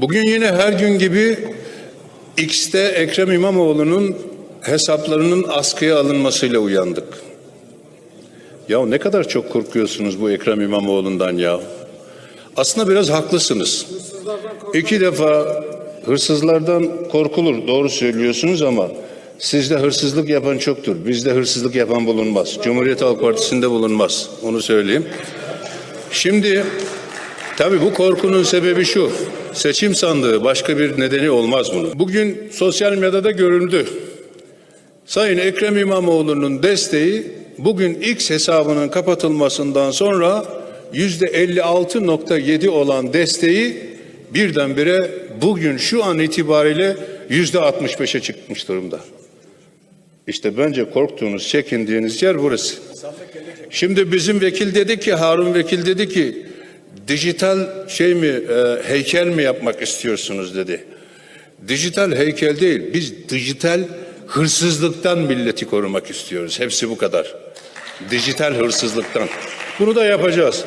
Bugün yine her gün gibi X'te Ekrem İmamoğlu'nun hesaplarının askıya alınmasıyla uyandık. Ya ne kadar çok korkuyorsunuz bu Ekrem İmamoğlu'ndan ya. Aslında biraz haklısınız. İki defa hırsızlardan korkulur. Doğru söylüyorsunuz ama sizde hırsızlık yapan çoktur. Bizde hırsızlık yapan bulunmaz. Cumhuriyet Halk Partisi'nde bulunmaz. Onu söyleyeyim. Şimdi tabii bu korkunun sebebi şu. Seçim sandığı başka bir nedeni olmaz bunun. Bugün sosyal medyada görüldü. Sayın Ekrem İmamoğlu'nun desteği bugün X hesabının kapatılmasından sonra yüzde 56.7 olan desteği birdenbire bugün şu an itibariyle yüzde 65'e çıkmış durumda. İşte bence korktuğunuz, çekindiğiniz yer burası. Şimdi bizim vekil dedi ki, Harun vekil dedi ki, dijital şey mi, e, heykel mi yapmak istiyorsunuz dedi. Dijital heykel değil, biz dijital hırsızlıktan milleti korumak istiyoruz. Hepsi bu kadar. Dijital hırsızlıktan. Bunu da yapacağız.